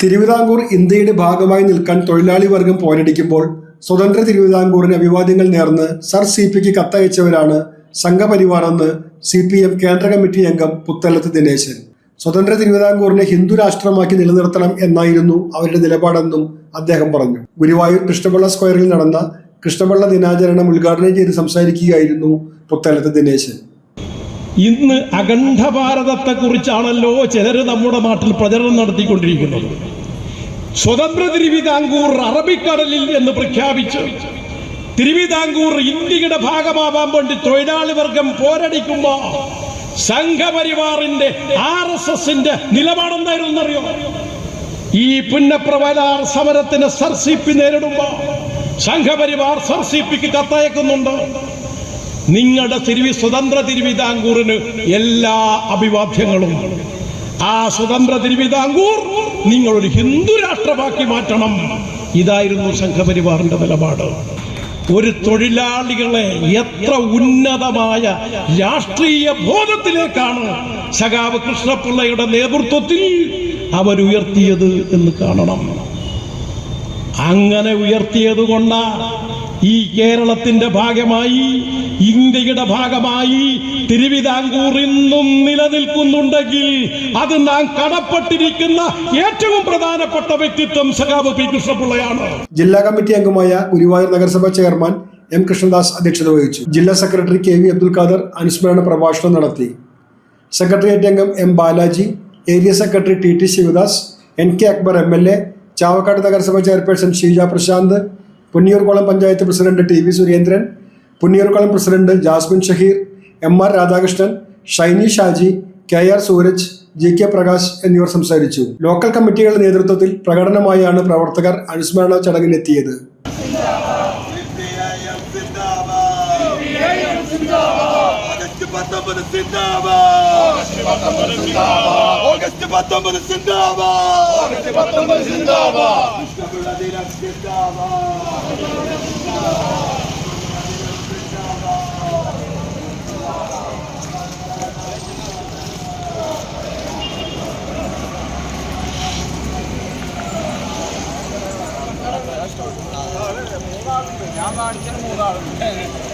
തിരുവിതാംകൂർ ഇന്ത്യയുടെ ഭാഗമായി നിൽക്കാൻ തൊഴിലാളി വർഗം പോരടിക്കുമ്പോൾ സ്വതന്ത്ര തിരുവിതാംകൂറിന് അഭിവാദ്യങ്ങൾ നേർന്ന് സർ സി പിക്ക് കത്തയച്ചവരാണ് സംഘപരിവാർ എന്ന് സി പി എം കേന്ദ്ര കമ്മിറ്റി അംഗം പുത്തലത്ത് ദിനേശൻ. സ്വതന്ത്ര തിരുവിതാംകൂറിനെ ഹിന്ദു രാഷ്ട്രമാക്കി നിലനിർത്തണം എന്നായിരുന്നു അവരുടെ നിലപാടെന്നും അദ്ദേഹം പറഞ്ഞു. ഗുരുവായൂർ കൃഷ്ണപിള്ള സ്ക്വയറിൽ നടന്ന കൃഷ്ണപിള്ള ദിനാചരണം ഉദ്ഘാടനം ചെയ്ത് സംസാരിക്കുകയായിരുന്നു പുത്തലത്ത് ദിനേശൻ. ഇന്ന് അഖണ്ഡ ഭാരതത്തെ കുറിച്ചാണല്ലോ ചിലർ നമ്മുടെ നാട്ടിൽ പ്രചരണം നടത്തിക്കൊണ്ടിരിക്കുന്നത്. സ്വതന്ത്ര തിരുവിതാംകൂർ അറബിക്കടലിൽ എന്ന് പ്രഖ്യാപിച്ച്. തിരുവിതാംകൂർ ഇന്ത്യയുടെ ഭാഗമാവാൻ വേണ്ടി തൊഴിലാളി വർഗം പോരടിക്കുമ്പോ സംഘപരിവാറിന്റെ ആർ എസ് എസിന്റെ നിലപാടെന്തായിരുന്നു അറിയോ ഈ പുന്നപ്രവലാർ സമരത്തിന് സർസിപ്പി നേരിടുമ്പോ സംഘപരിവാർ സർസിപ്പിക്ക് കത്തയക്കുന്നുണ്ട്. നിങ്ങളുടെ തിരുവി സ്വതന്ത്ര തിരുവിതാംകൂറിന് എല്ലാ അഭിവാദ്യങ്ങളും ആ സ്വതന്ത്ര തിരുവിതാംകൂർ നിങ്ങളൊരു ഹിന്ദു രാഷ്ട്രമാക്കി മാറ്റണം. ഇതായിരുന്നു സംഘപരിവാറിന്റെ നിലപാട്. ഒരു തൊഴിലാളികളെ എത്ര ഉന്നതമായ രാഷ്ട്രീയ ബോധത്തിലേക്കാണ് സഖാവ് കൃഷ്ണപിള്ളയുടെ നേതൃത്വത്തിൽ അവരുയർത്തിയത് എന്ന് കാണണം. അങ്ങനെ ഉയർത്തിയത് കൊണ്ടാണ് ഈ കേരളത്തിന്റെ ഭാഗമായി ഇന്ത്യയുടെ ഭാഗമായി തിരുവിതാംകൂർ ഇന്നും നിലനിൽക്കുന്നുണ്ടെങ്കിൽ അത് നാം കടപ്പെട്ടിരിക്കുന്ന ഏറ്റവും പ്രധാനപ്പെട്ട വ്യക്തിത്വം സഖാവ് പി കൃഷ്ണപിള്ളയാണ്. ജില്ലാ കമ്മിറ്റി അംഗമായ ഗുരുവായൂർ നഗരസഭാ ചെയർമാൻ എം കൃഷ്ണദാസ് അധ്യക്ഷത വഹിച്ചു. ജില്ലാ secretary K V Abdul Khader അനുസ്മരണ പ്രഭാഷണം നടത്തി. സെക്രട്ടേറിയറ്റ് അംഗം M Balaji area secretary T T Sivadas N K Akbar M L A Chavakkad നഗരസഭ chairperson Sheeja Prasanth Punnayurkulam panchayat president T V Surendran Punnayurkulam president Jasmin Shaheer M R Radhakrishnan Shiny Shaji K R Sooraj G K Prakash എന്നിവർ സംസാരിച്ചു. Local കമ്മിറ്റികളുടെ നേതൃത്വത്തിൽ പ്രകടനമായാണ് പ്രവർത്തകർ അനുസ്മരണ ചടങ്ങിനെത്തിയത്. പത്തൊമ്പത് August പത്തൊമ്പത് ഇഷ്ടമുള്ള ദിനം ഞാൻ കാണിച്ചത് മൂന്നാളുണ്ട്.